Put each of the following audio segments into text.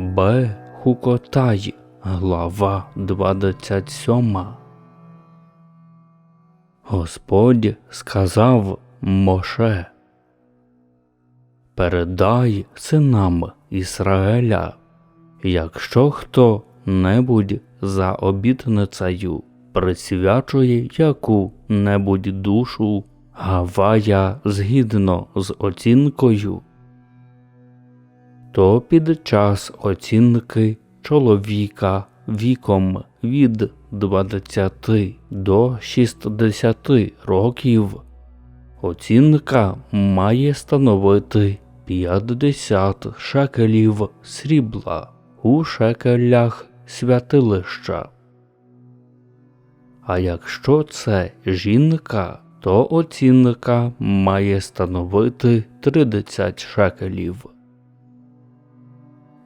Б. Хукотай, глава 27. Господь сказав Моше, Передай синам Ісраїля, якщо хто небудь за обітницею присвячує яку небудь душу Гавая згідно з оцінкою, то під час оцінки чоловіка віком від 20 до 60 років оцінка має становити 50 шекелів срібла у шекелях святилища. А якщо це жінка, то оцінка має становити 30 шекелів.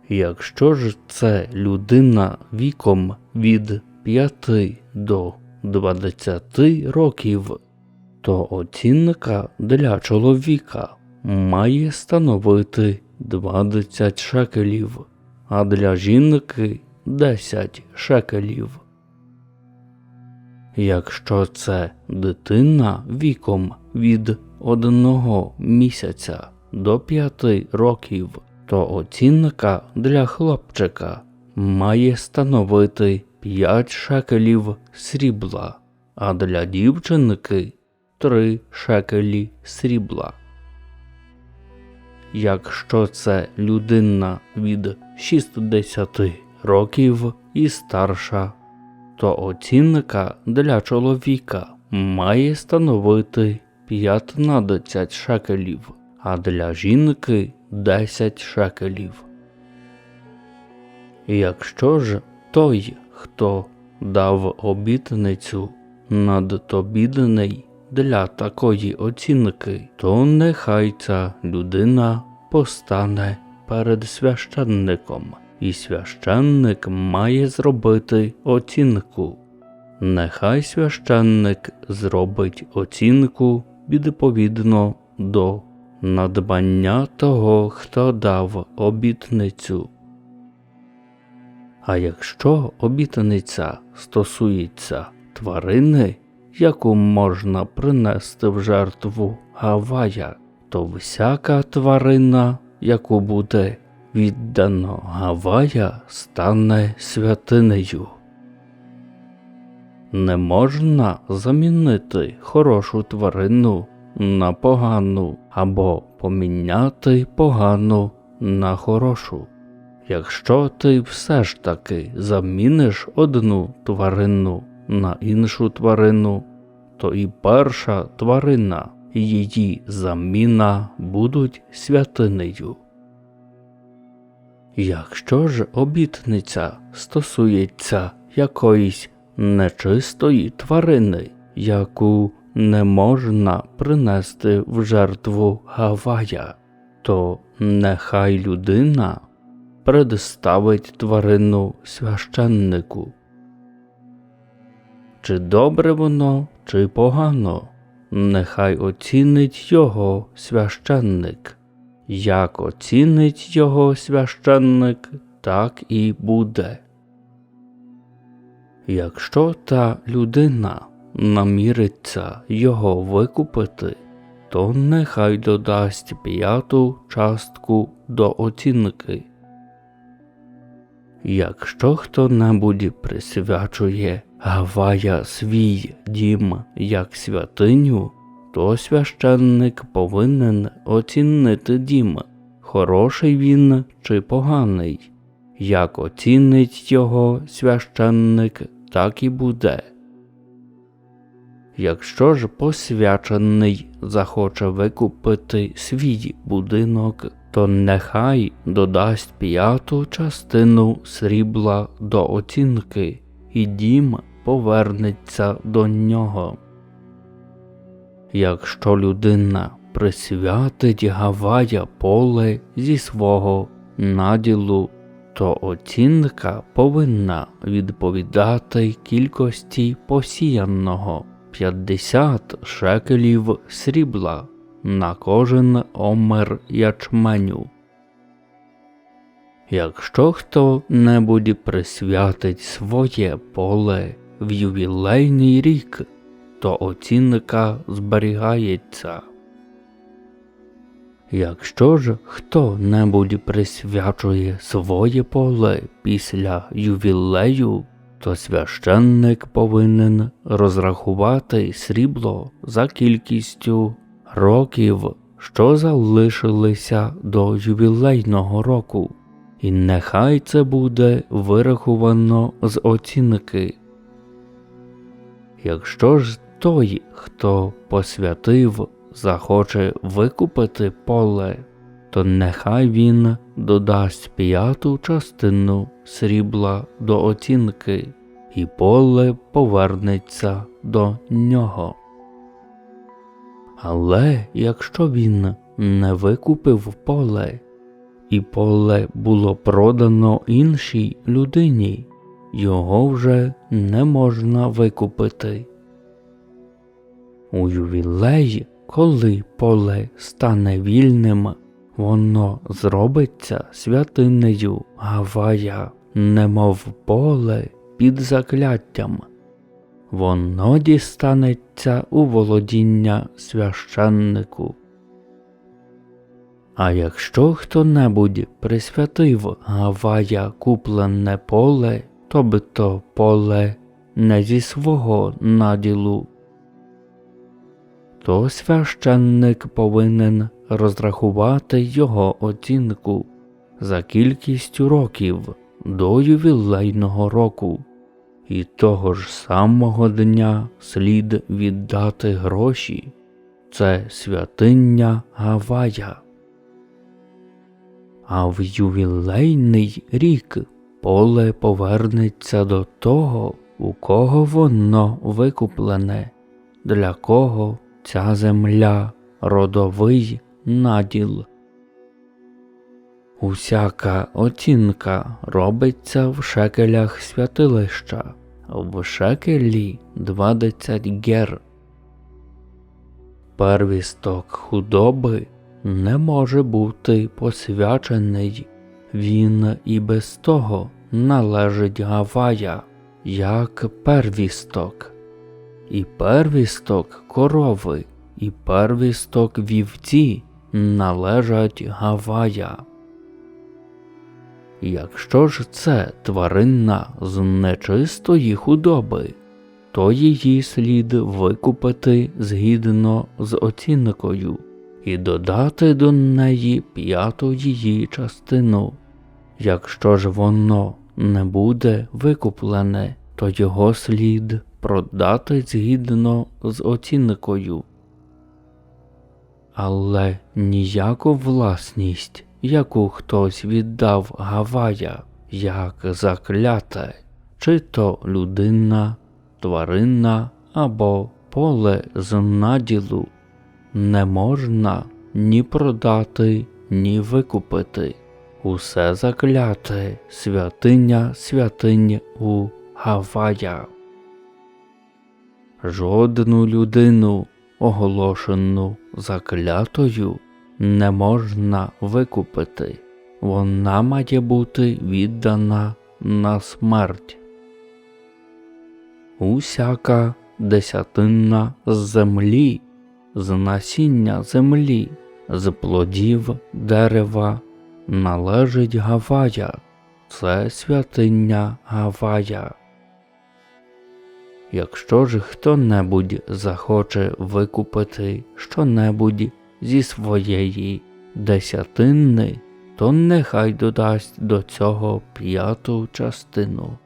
Якщо ж це людина віком від 5 до 20 років, то оцінка для чоловіка має становити 20 шекелів, а для жінки 10 шекелів. Якщо це дитина віком від одного місяця до 5 років, то оцінка для хлопчика має становити 5 шекелів срібла, а для дівчинки 3 шекелі срібла. Якщо це людина від 60 років і старша, то оцінка для чоловіка має становити 15 шекелів, а для жінки 10 шекелів. Якщо ж той, хто дав обітницю надто бідний для такої оцінки, то нехай ця людина постане перед священником, і священник має зробити оцінку. Нехай священник зробить оцінку відповідно до надбання того, хто дав обітницю. А якщо обітниця стосується тварини, яку можна принести в жертву Гавая, то всяка тварина, яку буде віддано Гавая, стане святинею. Не можна замінити хорошу тварину на погану або поміняти погану на хорошу. Якщо ти все ж таки заміниш одну тварину на іншу тварину, то і перша тварина і її заміна будуть святинею. Якщо ж обітниця стосується якоїсь нечистої тварини, яку не можна принести в жертву Гавая, то нехай людина представить тварину священнику. Чи добре воно, чи погано, нехай оцінить його священник. Як оцінить його священник, так і буде. Якщо та людина наміриться його викупити, то нехай додасть п'яту частку до оцінки. Якщо хто небудь присвячує Гавая свій дім як святиню, то священник повинен оцінити дім, хороший він чи поганий. Як оцінить його священник, так і буде. Якщо ж посвячений захоче викупити свій будинок, то нехай додасть п'яту частину срібла до оцінки, і дім повернеться до нього. Якщо людина присвятить Гавая поле зі свого наділу, то оцінка повинна відповідати кількості посіяного 50 шекелів срібла на кожен омер ячменю. Якщо хто небудь присвятить своє поле в ювілейний рік, то оцінка зберігається. Якщо ж хто небудь присвячує своє поле після ювілею, то священник повинен розрахувати срібло за кількістю років, що залишилися до ювілейного року, і нехай це буде вираховано з оцінки. Якщо ж той, хто посвятив, захоче викупити поле, то нехай він додасть п'яту частину срібла до оцінки, і поле повернеться до нього. Але якщо він не викупив поле, і поле було продано іншій людині, його вже не можна викупити. У ювілеї, коли поле стане вільним, воно зробиться святинею Гавая, немов поле під закляттям. Воно дістанеться у володіння священнику. А якщо хто небудь присвятив Гавая куплене поле, то би то поле не зі свого наділу, то священник повинен розрахувати його оцінку за кількістю років до ювілейного року, і того ж самого дня слід віддати гроші це святиння Гавая. А в ювілейний рік поле повернеться до того, у кого воно викуплене, для кого ця земля родовий наділ. Усяка оцінка робиться в шекелях святилища, в шекелі 20 гер. Первісток худоби не може бути посвячений, він і без того належить Гавая, як первісток, і первісток корови, і первісток вівці належать Гавая. Якщо ж це тваринна з нечистої худоби, то її слід викупити згідно з оцінкою і додати до неї п'яту її частину. Якщо ж воно не буде викуплене, то його слід продати згідно з оцінкою. Але ніяку власність, яку хтось віддав Гавая, як закляте, чи то людина, тварина або поле з наділу, не можна ні продати, ні викупити. Усе закляте святиня святинь у Гавая. Жодну людину, оголошену заклятою, не можна викупити, вона має бути віддана на смерть. Усяка десятинна з землі, з насіння землі, з плодів дерева належить Гавая, це святиня Гавая. Якщо ж хто небудь захоче викупити щонебудь зі своєї десятини, то нехай додасть до цього п'яту частину.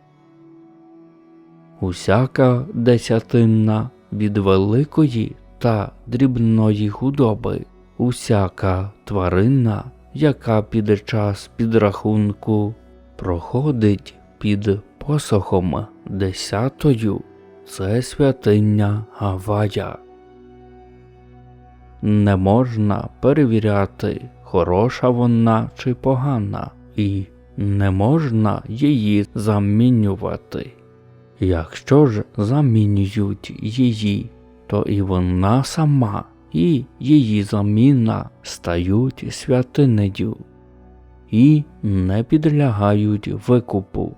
Усяка десятинна від великої та дрібної худоби, усяка тварина, яка під час підрахунку проходить під посохом десятою, це святиня Гавая. Не можна перевіряти, хороша вона чи погана, і не можна її замінювати. Якщо ж замінюють її, то і вона сама, і її заміна стають святинею. і не підлягають викупу.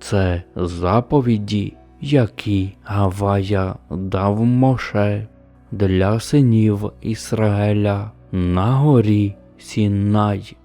Це заповіді, які Гавая дав Моше для синів Ізраїля на горі Сінай.